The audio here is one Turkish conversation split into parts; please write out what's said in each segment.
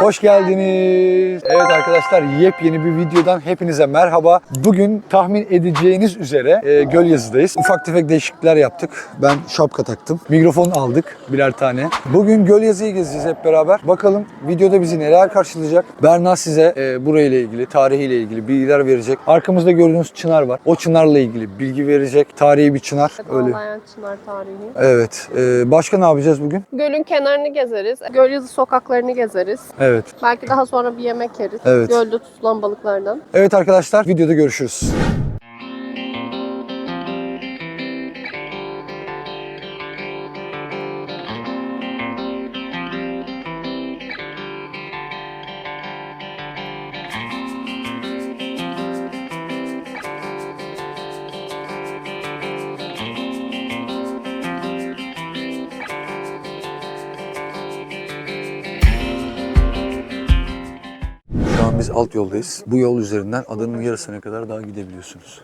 Hoş geldiniz. Evet arkadaşlar yepyeni bir videodan hepinize merhaba. Bugün tahmin edeceğiniz üzere e, Gölyazı'dayız. Ufak tefek değişiklikler yaptık. Ben şapka taktım. Mikrofon aldık birer tane. Bugün Gölyazı'yı gezeceğiz hep beraber. Bakalım videoda bizi neler karşılayacak. Berna size e, burayla ilgili, tarihiyle ilgili bilgiler verecek. Arkamızda gördüğünüz çınar var. O çınarla ilgili bilgi verecek. Tarihi bir çınar. Öyle. Ağlayan Çınar tarihi. Evet. E, başka ne yapacağız bugün? Gölün kenarını gezeriz. Gölyazı sokaklarını gezeriz. Evet. Belki daha sonra bir yemek yeriz. Evet. Gölde tutulan balıklardan. Evet arkadaşlar videoda görüşürüz. Yoldayız. Bu yol üzerinden adanın yarısına kadar daha gidebiliyorsunuz.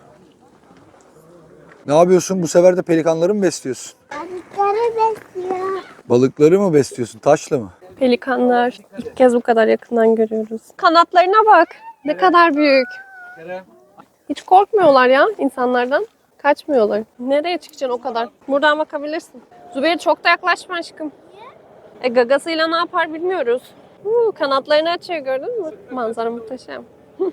Ne yapıyorsun? Bu sefer de pelikanları mı besliyorsun? Balıkları besliyor. Balıkları mı besliyorsun? Taşla mı? Pelikanlar ilk kez bu kadar yakından görüyoruz. Kanatlarına bak. Ne kadar büyük. Hiç korkmuyorlar ya insanlardan. Kaçmıyorlar. Nereye çıkacaksın o kadar? Buradan bakabilirsin. Zübeyir çok da yaklaşma aşkım. E gagasıyla ne yapar bilmiyoruz. Huu, kanatlarını açıyor gördün mü? Manzara muhteşem.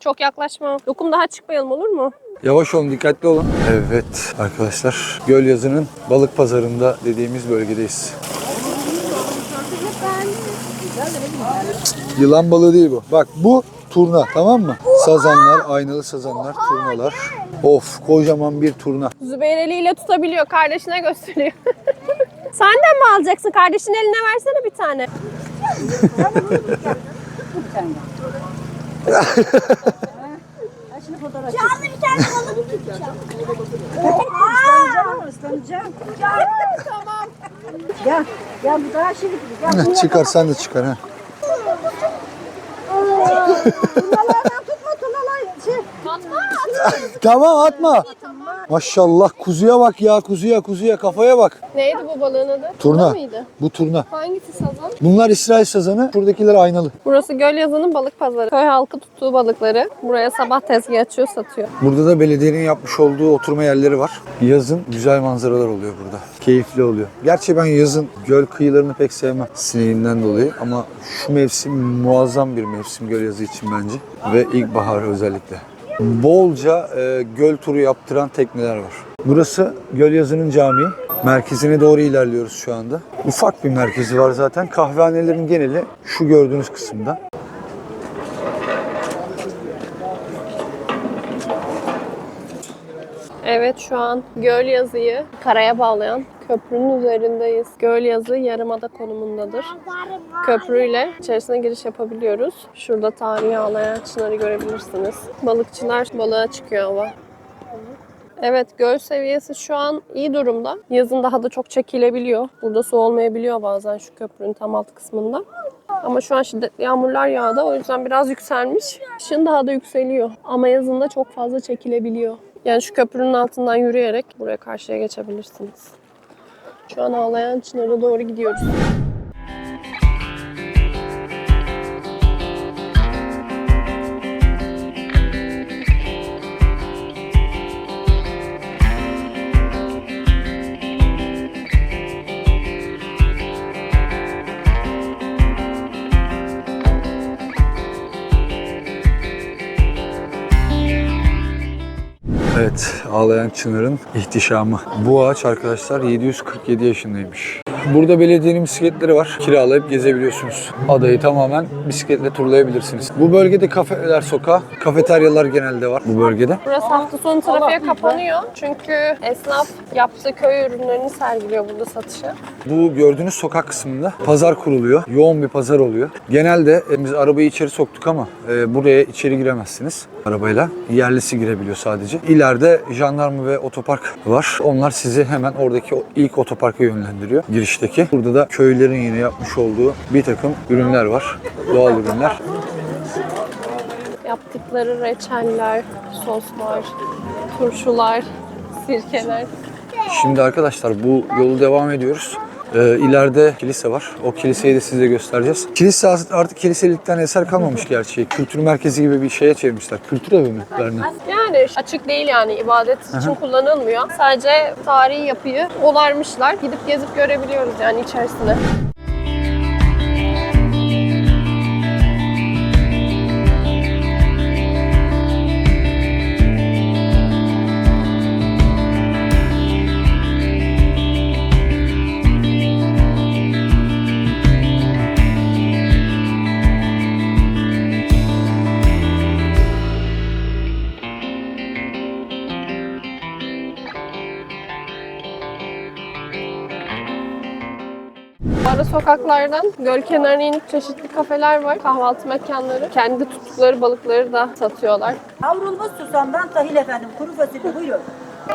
çok yaklaşma. Lokum daha çıkmayalım olur mu? Yavaş olun, dikkatli olun. Evet arkadaşlar, Gölyazı'nın balık pazarında dediğimiz bölgedeyiz. Yılan balığı değil bu. Bak bu turna tamam mı? Sazanlar, aynalı sazanlar, turnalar. Of kocaman bir turna. Zübeyir eliyle tutabiliyor. Kardeşine gösteriyor. Sen de mi alacaksın? Kardeşin eline versene bir tane. Canlı bir tane balık tutacağım. Islanacağım. Tamam. Gel, gel bu daha şey Gel Heh, çıkar sen de çıkar ha. tunalardan tutma tunalar. Şey, Tamam atma. Maşallah kuzuya bak ya kuzuya kuzuya kafaya bak. Neydi bu balığın adı? Turna. mıydı? Bu turna. Hangisi sazan? Bunlar İsrail sazanı. Şuradakiler aynalı. Burası Gölyazı'nın balık pazarı. Köy halkı tuttuğu balıkları buraya sabah tezgah açıyor, satıyor. Burada da belediyenin yapmış olduğu oturma yerleri var. Yazın güzel manzaralar oluyor burada. Keyifli oluyor. Gerçi ben yazın göl kıyılarını pek sevmem sineğinden dolayı ama şu mevsim muazzam bir mevsim göl yazı için bence ve ilkbahar özellikle. Bolca e, göl turu yaptıran tekneler var. Burası Gölyazı'nın camii. Merkezine doğru ilerliyoruz şu anda. Ufak bir merkezi var zaten. Kahvehanelerin geneli şu gördüğünüz kısımda. Evet şu an Gölyazı'yı karaya bağlayan köprünün üzerindeyiz. Gölyazı yarımada konumundadır. Köprüyle içerisine giriş yapabiliyoruz. Şurada tarihi ağlayan çınarı görebilirsiniz. Balıkçılar balığa çıkıyor hava. Evet göl seviyesi şu an iyi durumda. Yazın daha da çok çekilebiliyor. Burada su olmayabiliyor bazen şu köprünün tam alt kısmında. Ama şu an şiddetli yağmurlar yağdı. O yüzden biraz yükselmiş. Kışın daha da yükseliyor. Ama yazın da çok fazla çekilebiliyor. Yani şu köprünün altından yürüyerek buraya karşıya geçebilirsiniz. Şu an ağlayan çınara doğru gidiyoruz. Ağlayan Çınar'ın ihtişamı. Bu ağaç arkadaşlar 747 yaşındaymış. Burada belediyenin bisikletleri var. Kiralayıp gezebiliyorsunuz. Adayı tamamen bisikletle turlayabilirsiniz. Bu bölgede kafeler sokağı, kafeteryalar genelde var bu bölgede. Burası hafta sonu trafiğe kapanıyor. Çünkü esnaf yaptığı köy ürünlerini sergiliyor burada satışa. Bu gördüğünüz sokak kısmında pazar kuruluyor. Yoğun bir pazar oluyor. Genelde e, biz arabayı içeri soktuk ama e, buraya içeri giremezsiniz arabayla. Yerlisi girebiliyor sadece. İleride jandarma ve otopark var. Onlar sizi hemen oradaki ilk otoparka yönlendiriyor girişteki. Burada da köylerin yine yapmış olduğu bir takım ürünler var. Doğal ürünler. Yaptıkları reçeller, soslar, turşular, sirkeler. Şimdi arkadaşlar bu yolu devam ediyoruz. Ee, ileride kilise var. O kiliseyi de size göstereceğiz. Kilise artık kiliselikten eser kalmamış gerçi. Kültür merkezi gibi bir şeye çevirmişler. Kültür evi mi Berna? Yani açık değil yani ibadet için kullanılmıyor. Sadece tarihi yapıyı onarmışlar. Gidip gezip görebiliyoruz yani içerisine. Sokaklardan göl kenarına inip çeşitli kafeler var, kahvaltı mekanları. Kendi tuttukları balıkları da satıyorlar. Kavrulmuş susamdan tahil efendim. Kuru fasulye buyurun.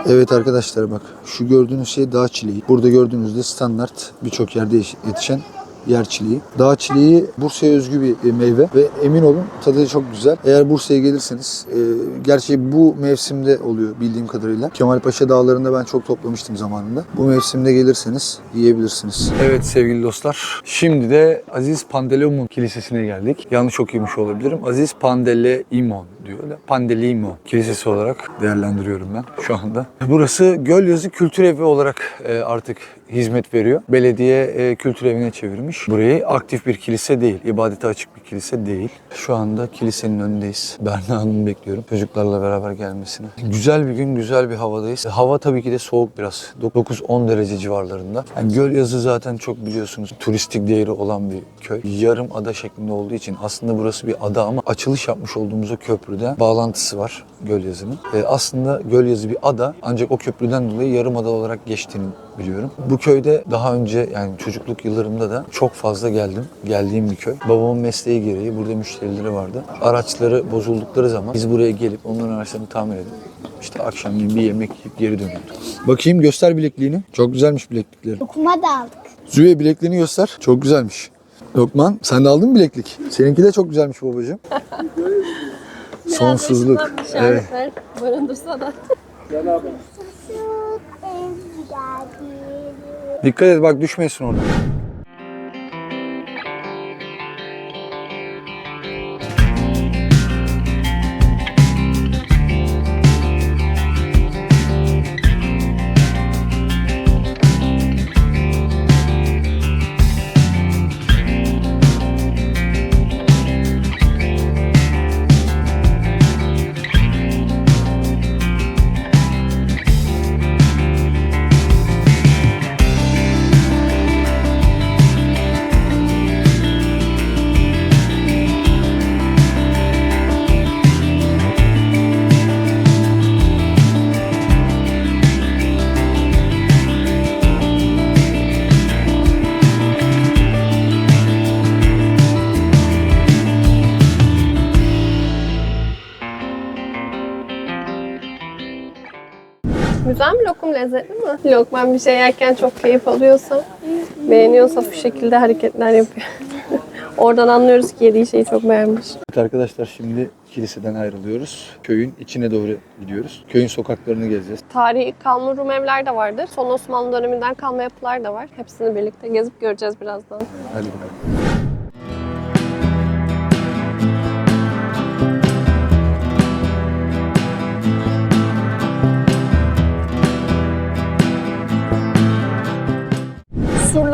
Evet arkadaşlar bak şu gördüğünüz şey dağ çileği. Burada gördüğünüzde standart birçok yerde yetişen yer çileği. Dağ çileği Bursa'ya özgü bir e, meyve ve emin olun tadı çok güzel. Eğer Bursa'ya gelirseniz, e, gerçi bu mevsimde oluyor bildiğim kadarıyla. Kemalpaşa dağlarında ben çok toplamıştım zamanında. Bu mevsimde gelirseniz yiyebilirsiniz. Evet sevgili dostlar. Şimdi de Aziz Panteleimon Kilisesi'ne geldik. Yanlış okumuş olabilirim. Aziz Panteleimon diyor. Panteleimon Kilisesi olarak değerlendiriyorum ben şu anda. Burası Gölyazı Kültür Evi olarak e, artık hizmet veriyor. Belediye e, kültür evine çevirmiş. Burayı aktif bir kilise değil, ibadete açık bir kilise değil. Şu anda kilisenin önündeyiz. Berna Hanım'ı bekliyorum. Çocuklarla beraber gelmesini. Güzel bir gün, güzel bir havadayız. Hava tabii ki de soğuk biraz. 9-10 derece civarlarında. Yani Gölyazı zaten çok biliyorsunuz turistik değeri olan bir köy. Yarım ada şeklinde olduğu için aslında burası bir ada ama açılış yapmış olduğumuz o köprüde bağlantısı var Gölyazı'nın. E, aslında Gölyazı bir ada ancak o köprüden dolayı yarım ada olarak geçtiğini biliyorum. Bu köyde daha önce yani çocukluk yıllarımda da çok fazla geldim. Geldiğim bir köy. Babamın mesleği gereği burada müşterileri vardı. Araçları bozuldukları zaman biz buraya gelip onların araçlarını tamir edip işte akşamleyin bir yemek yiyip geri dönüyorduk. Bakayım göster bilekliğini. Çok güzelmiş bileklikleri. Okuma da aldık. Züve bilekliğini göster. Çok güzelmiş. Lokman sen de aldın mı bileklik? Seninki de çok güzelmiş babacığım. Sonsuzluk. Evet. Dikkat et bak düşmeyesin orada. Güzel mi lokum lezzetli mi? Lokman bir şey yerken çok keyif alıyorsa, beğeniyorsa bu şekilde hareketler yapıyor. Oradan anlıyoruz ki yediği şeyi çok beğenmiş. Evet arkadaşlar şimdi kiliseden ayrılıyoruz. Köyün içine doğru gidiyoruz. Köyün sokaklarını gezeceğiz. Tarihi kalma Rum evler de vardır. Son Osmanlı döneminden kalma yapılar da var. Hepsini birlikte gezip göreceğiz birazdan. Hadi bakalım.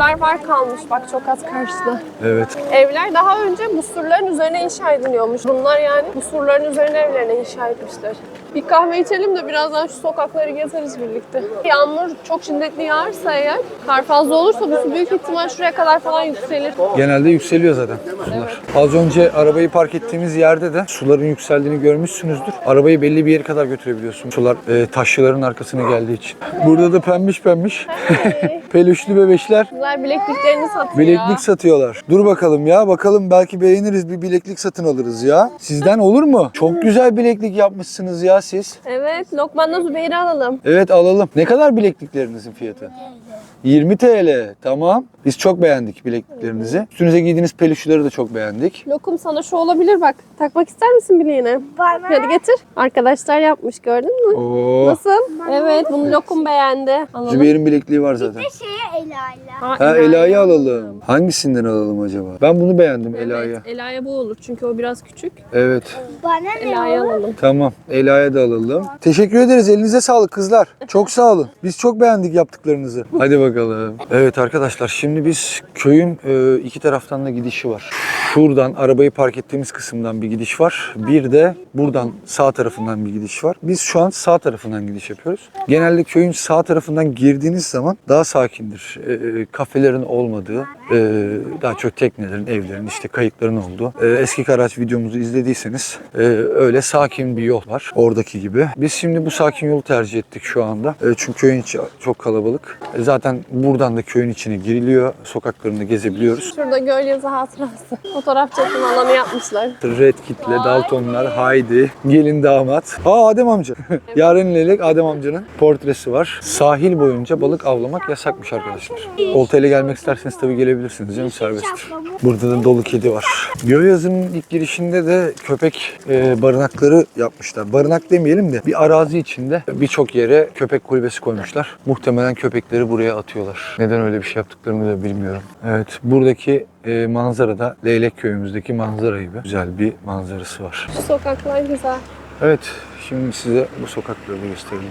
Surlar var kalmış bak çok az karşıda. Evet. Evler daha önce bu surların üzerine inşa ediliyormuş. Bunlar yani bu surların üzerine evlerine inşa etmişler. Bir kahve içelim de birazdan şu sokakları gezeriz birlikte. Yağmur çok şiddetli yağarsa eğer, kar fazla olursa bu su büyük ihtimal şuraya kadar falan yükselir. Genelde yükseliyor zaten sular. Az önce arabayı park ettiğimiz yerde de suların yükseldiğini görmüşsünüzdür. Arabayı belli bir yere kadar götürebiliyorsun. Sular e, taşlıların arkasına geldiği için. Burada da pembiş pembiş peluşlu bebeşler Güzel bilekliklerini satıyor. bileklik satıyorlar. Dur bakalım ya bakalım belki beğeniriz bir bileklik satın alırız ya. Sizden olur mu? Çok güzel bileklik yapmışsınız ya. Siz. Evet, Lokman'la Zübeyir'i alalım. Evet alalım. Ne kadar bilekliklerinizin fiyatı? 20 TL. Tamam. Biz çok beğendik bilekliklerinizi. Üstünüze giydiğiniz peluşları da çok beğendik. Lokum sana şu olabilir bak. Takmak ister misin bileğine? Bana. Hadi getir. Arkadaşlar yapmış gördün mü? Oo. Nasıl? Evet, bunu Lokum beğendi. Alalım. Zübeyir'in bilekliği var zaten. Bir şeye Ela ile. Ha Ela'yı alalım. Hangisinden alalım acaba? Ben bunu beğendim Ela'ya. Evet, Ela'ya bu olur çünkü o biraz küçük. Evet. Bana ne Ela'yı olur? alalım. Tamam. Ela'ya da alalım. Teşekkür ederiz. Elinize sağlık kızlar. Çok sağ olun. Biz çok beğendik yaptıklarınızı. Hadi bakalım. Evet arkadaşlar şimdi biz köyün e, iki taraftan da gidişi var. Şuradan arabayı park ettiğimiz kısımdan bir gidiş var. Bir de buradan sağ tarafından bir gidiş var. Biz şu an sağ tarafından gidiş yapıyoruz. Genelde köyün sağ tarafından girdiğiniz zaman daha sakindir. E, e, kafelerin olmadığı, e, daha çok teknelerin, evlerin, işte kayıkların olduğu. E, eski Karaç videomuzu izlediyseniz e, öyle sakin bir yol var. Oradaki gibi. Biz şimdi bu sakin yolu tercih ettik şu anda. E, çünkü köyün içi çok kalabalık. E, zaten buradan da köyün içine giriliyor. Sokaklarını gezebiliyoruz. Şurada göl yazı hatırası. Fotoğraf çekim alanı yapmışlar. Red Kit'le Daltonlar, Haydi, gelin damat. Aa Adem amca. Yaren Lelek Adem amcanın portresi var. Sahil boyunca balık avlamak yasakmış arkadaşlar. Oltayla gelmek isterseniz tabii gelebilirsiniz canım serbesttir. Burada da dolu kedi var. Gölyazı'nın ilk girişinde de köpek e, barınakları yapmışlar. Barınak demeyelim de bir arazi içinde birçok yere köpek kulübesi koymuşlar. Muhtemelen köpekleri buraya atıyorlar. Neden öyle bir şey yaptıklarını da bilmiyorum. Evet buradaki e, manzara da Leylek köyümüzdeki manzara gibi güzel bir manzarası var. Şu sokaklar güzel. Evet şimdi size bu sokakları da gösterelim.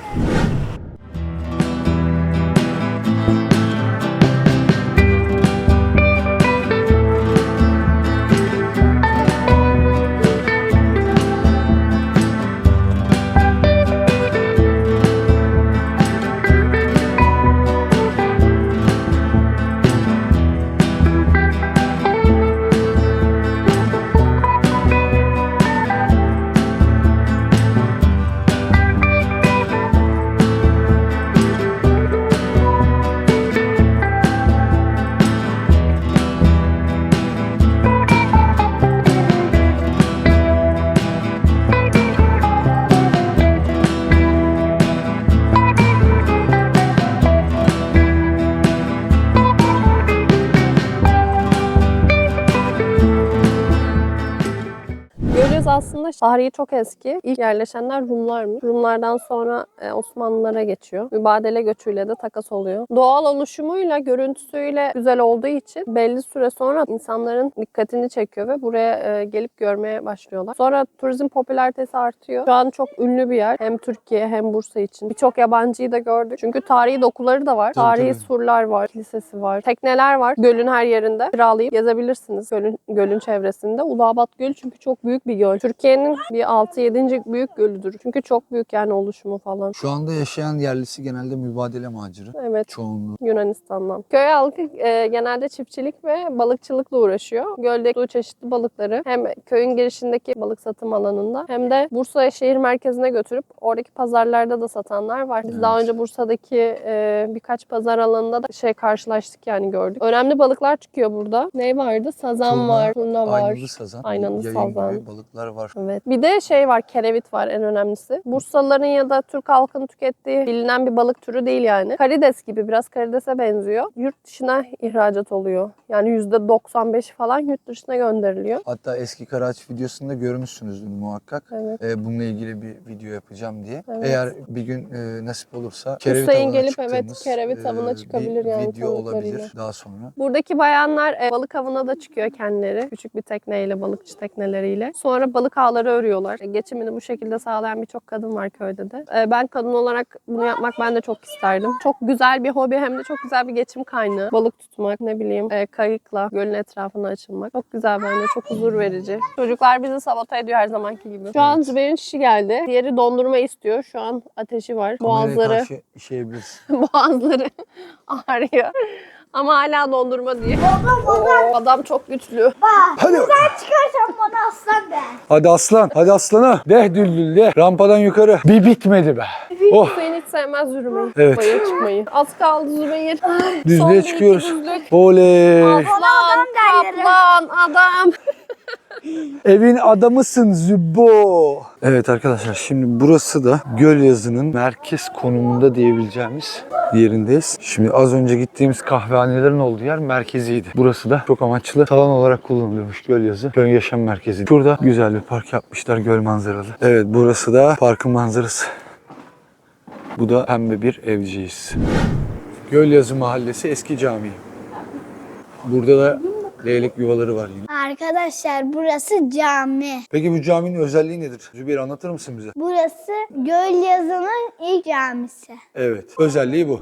Aslında tarihi çok eski. İlk yerleşenler Rumlarmış. Rumlardan sonra e, Osmanlılara geçiyor. Mübadele göçüyle de takas oluyor. Doğal oluşumuyla, görüntüsüyle güzel olduğu için belli süre sonra insanların dikkatini çekiyor ve buraya e, gelip görmeye başlıyorlar. Sonra turizm popülaritesi artıyor. Şu an çok ünlü bir yer. Hem Türkiye hem Bursa için. Birçok yabancıyı da gördük. Çünkü tarihi dokuları da var. Tabii, tarihi tabii. surlar var, kilisesi var. Tekneler var. Gölün her yerinde. Kiralayıp gezebilirsiniz gölün, gölün çevresinde. Ulabat Gölü çünkü çok büyük bir göl. Türkiye'nin bir 6-7. büyük gölüdür. Çünkü çok büyük yani oluşumu falan. Şu anda yaşayan yerlisi genelde mübadele macırı. Evet. Çoğunluğu. Yunanistan'dan. Köy halkı e, genelde çiftçilik ve balıkçılıkla uğraşıyor. Gölde çeşitli balıkları hem köyün girişindeki balık satım alanında hem de Bursa şehir merkezine götürüp oradaki pazarlarda da satanlar var. Biz Evet. daha önce Bursa'daki e, birkaç pazar alanında da şey karşılaştık yani gördük. Önemli balıklar çıkıyor burada. Ne vardı? Sazan Turna, var, turna var. Aynalı sazan, Aynalı yayın sazan. balıklar var. Evet. Bir de şey var, kerevit var en önemlisi. Bursalıların ya da Türk halkının tükettiği bilinen bir balık türü değil yani. Karides gibi biraz karidese benziyor. Yurt dışına ihracat oluyor. Yani %95 falan yurt dışına gönderiliyor. Hatta eski Karaç videosunda görmüşsünüzdür muhakkak. Evet. Ee, bununla ilgili bir video yapacağım diye. Evet. Eğer bir gün e, nasip olursa kerevit Hüseyin avına gelip evet, kerevit avına e, çıkabilir bir yani video olabilir daha sonra. Buradaki bayanlar e, balık avına da çıkıyor kendileri. Küçük bir tekneyle, balıkçı tekneleriyle. Sonra balık ağları örüyorlar. E, geçimini bu şekilde sağlayan birçok kadın var köyde de. E, ben kadın olarak bunu yapmak ben de çok isterdim. Çok güzel bir hobi hem de çok güzel bir geçim kaynağı. Balık tutmak, ne bileyim e, kayıkla gölün etrafına açılmak. Çok güzel bence, çok huzur verici. Çocuklar bizi sabote ediyor her zamanki gibi. Şu an Zübeyir'in şişi geldi. Diğeri dondurma istiyor. Şu an ateşi var. Boğazları. Boğazları ağrıyor. Ama hala dondurma diye. Oo, adam çok güçlü. Hadi bakalım. Çıkarsan bana aslan de. Hadi aslan. Hadi aslana. Deh düldül de. Rampadan yukarı. Bir bitmedi be. Oh. Hüseyin hiç sevmez yürümeyi. Evet. Bayır çıkmayı. Az kaldı Zübeyir. Düzlüğe çıkıyoruz. düzlük. Oley. Aslan, derler. kaplan, adam. Evin adamısın Zübbo. Evet arkadaşlar şimdi burası da Gölyazı'nın merkez konumunda diyebileceğimiz yerindeyiz. Şimdi az önce gittiğimiz kahvehanelerin olduğu yer merkeziydi. Burası da çok amaçlı salon olarak kullanılıyormuş Gölyazı. Köy yaşam merkezi. Şurada güzel bir park yapmışlar göl manzaralı. Evet burası da parkın manzarası. Bu da pembe bir evciyiz. Gölyazı Mahallesi eski cami. Burada da leylek yuvaları var yine. Arkadaşlar burası cami. Peki bu caminin özelliği nedir? Zübeyir anlatır mısın bize? Burası Gölyazı'nın ilk camisi. Evet. Özelliği bu.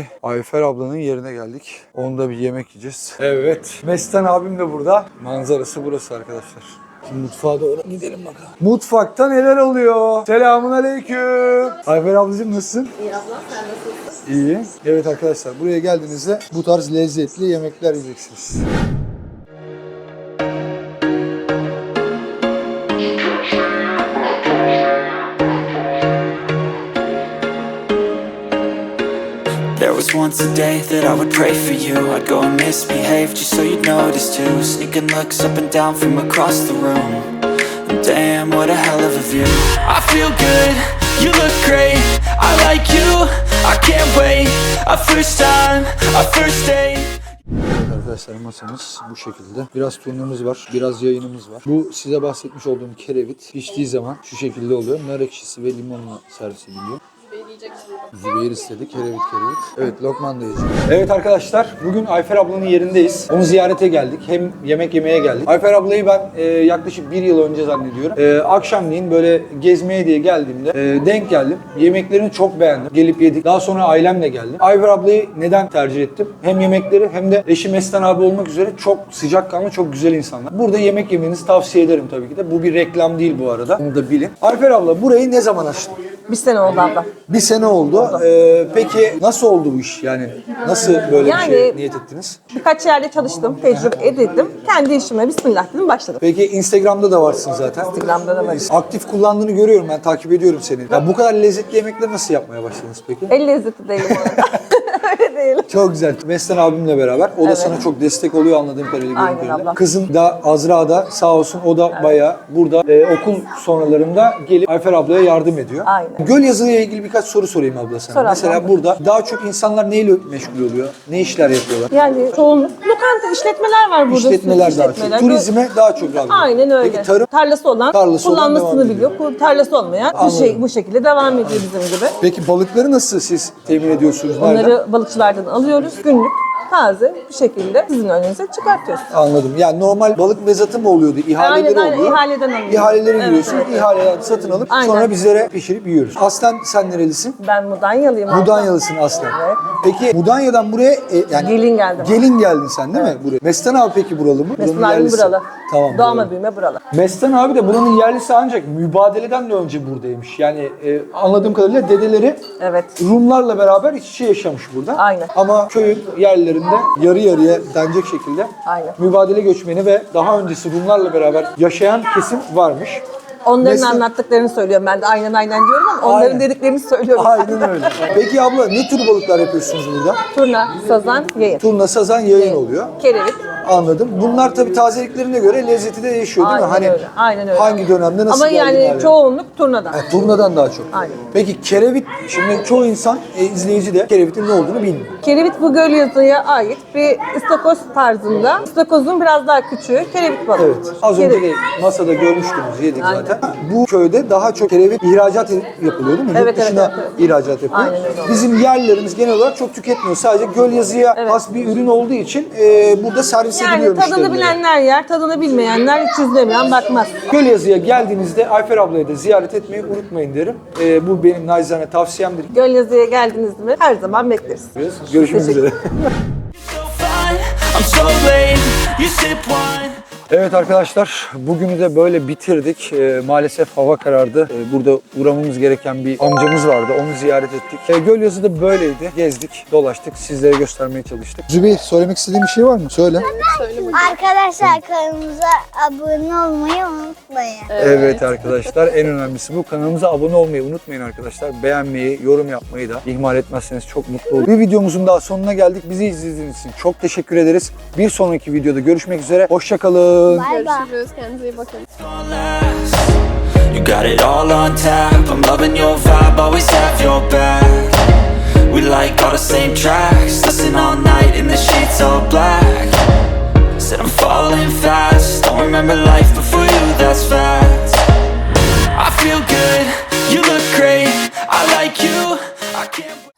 Şimdi Ayfer ablanın yerine geldik. Onda bir yemek yiyeceğiz. Evet. Mestan abim de burada. Manzarası burası arkadaşlar. Şimdi mutfağa doğru gidelim bakalım. Mutfakta neler oluyor? Selamun aleyküm. Ayfer ablacığım nasılsın? İyi abla sen nasılsın? İyi. Evet arkadaşlar buraya geldiğinizde bu tarz lezzetli yemekler yiyeceksiniz. Was once a day that I would pray for you I'd go and misbehave just so you'd notice too Sneaking looks up and down from across the room And Damn, what a hell of a view I feel good, you look great I like you, I can't wait A first time, a first date arkadaşlar masamız bu şekilde. Biraz turnumuz var, biraz yayınımız var. Bu size bahsetmiş olduğum kerevit piştiği zaman şu şekilde oluyor. Nar ekşisi ve limonla servis ediliyor. Zübeyir istedi. Kerevit kerevit. Evet Lokman da yiyecek. Evet arkadaşlar bugün Ayfer ablanın yerindeyiz. Onu ziyarete geldik. Hem yemek yemeye geldik. Ayfer ablayı ben e, yaklaşık bir yıl önce zannediyorum. E, akşamleyin böyle gezmeye diye geldiğimde e, denk geldim. Yemeklerini çok beğendim. Gelip yedik. Daha sonra ailemle geldim. Ayfer ablayı neden tercih ettim? Hem yemekleri hem de eşi Mestan abi olmak üzere çok sıcakkanlı, çok güzel insanlar. Burada yemek yemenizi tavsiye ederim tabii ki de. Bu bir reklam değil bu arada. Bunu da bilin. Ayfer abla burayı ne zaman açtın? Bir sene oldu abla. Bir sene oldu. Ee, peki nasıl oldu bu iş? Yani nasıl böyle bir Yani- şey niyet ettiniz? Birkaç yerde çalıştım, tecrübe edindim. Kendi işime bismillah dedim başladım. Peki Instagram'da da varsın zaten. Instagram'da da varım. Aktif kullandığını görüyorum ben takip ediyorum seni. Ya bu kadar lezzetli yemekleri nasıl yapmaya başladınız peki? El lezzeti değilim orada. Çok güzel. Meslen abimle beraber. O da sana çok destek oluyor anladığım kadarıyla. gördüğüm Aynen kadarıyla. abla. Kızım da Azra da sağ olsun o da bayağı burada e, okul sonralarında gelip Ayfer ablaya yardım ediyor. Aynen. Göl yazıyla ilgili birkaç soru sorayım abla sana. Sor abla. Mesela burada daha çok insanlar neyle meşgul oluyor? Ne işler yapıyorlar? Yani çoğunluk lokanta işletmeler var burada. İşletmeler daha çok. işletmeler. Turizme daha çok rağbet. Aynen öyle. Peki tarım? Tarlası olan Tarlası olan devam kullanmasını ediyor. biliyor. Bu Tarlası olmayan bu, Anladım. şey, bu şekilde devam ediyor bizim gibi. Peki balıkları nasıl siz temin ediyorsunuz? Nereden? Onları balıkçılardan alıyoruz. Günlük taze bir şekilde sizin önünüze çıkartıyoruz. Anladım. Yani normal balık mezatı mı oluyordu? İhaleleri Aynen, aynen. oluyor. İhaleden alıyoruz. İhalelere Evet, giriyorsunuz. evet. İhaleden satın alıp Aynen. sonra bizlere pişirip yiyoruz. Aslen sen nerelisin? Ben Mudanyalıyım. abla. Mudanyalısın aslen. Evet. Peki Mudanya'dan buraya e, yani Gelin geldim. Gelin geldin sen değil mi buraya? Mestan abi peki buralı mı? Mesut Buranın abim yerlisi. buralı. Tamam. Doğma buralı. büyüme buralı. Mestan abi de buranın yerlisi ancak mübadeleden de önce buradaymış. Yani e, anladığım kadarıyla dedeleri Evet. Rumlarla beraber iç içe yaşamış burada. Aynen. Ama köyün yerlerinde yarı yarıya denecek şekilde Aynen. mübadele göçmeni ve daha öncesi Rumlarla beraber yaşayan kesim varmış. Onların Mesela- anlattıklarını söylüyorum ben de aynen aynen diyorum ama onların Aynen. dediklerini söylüyorum. Aynen öyle. Peki abla ne tür balıklar yapıyorsunuz burada? Turna, sazan, yayın. Turna, sazan, yayın oluyor. Kerevit. Anladım. Bunlar tabii tazeliklerine göre lezzeti de değişiyor değil mi? Aynen Hani öyle. Aynen öyle. hangi dönemde nasıl Ama yani göre. çoğunluk turnadan. Ha, turnadan daha çok. Aynen. Peki kerevit, şimdi çoğu insan, e, izleyici de kerevitin ne olduğunu bilmiyor. Kerevit bu göl yazıya ait bir istakoz tarzında. İstakozun biraz daha küçüğü kerevit balığı. Evet. Az önce Kerevit. de masada görmüştünüz, yedik Aynen. zaten. bu köyde daha çok kereviz ihracat yapılıyor değil mi? Evet, Yurt dışına evet, evet, ihracat yapıyor. Aynen öyle. Bizim yerlilerimiz genel olarak çok tüketmiyor. Sadece göl yazıya has bir ürün olduğu için e, burada servis Yani ediliyor tadını bilenler yer, tadını bilmeyenler hiç izlemeyen bakmaz. Göl yazıya geldiğinizde Ayfer ablayı da ziyaret etmeyi unutmayın derim. E, bu benim nacizane tavsiyemdir. Göl yazıya geldiniz mi her zaman bekleriz. Görüşmek üzere. So fine, I'm so late. You sip wine. Evet arkadaşlar bugünü de böyle bitirdik. Ee, maalesef hava karardı. Ee, burada uğramamız gereken bir amcamız vardı. Onu ziyaret ettik. Ee, Gölyazı da böyleydi. Gezdik, dolaştık. Sizlere göstermeye çalıştık. Zübeyir söylemek istediğin bir şey var mı? Söyle. Arkadaşlar kanalımıza abone olmayı unutmayın. Evet arkadaşlar en önemlisi bu. Kanalımıza abone olmayı unutmayın arkadaşlar. Beğenmeyi, yorum yapmayı da ihmal etmezseniz çok mutlu olurum. Bir videomuzun daha sonuna geldik. Bizi izlediğiniz için çok teşekkür ederiz. Bir sonraki videoda görüşmek üzere. Hoşçakalın. You got it all on tap. I'm loving your vibe, always have your back. We like all the same tracks. Listen all night in the sheets all black. Said I'm falling fast. Don't remember life before you, that's fact I feel good, you look great. I like you, I can't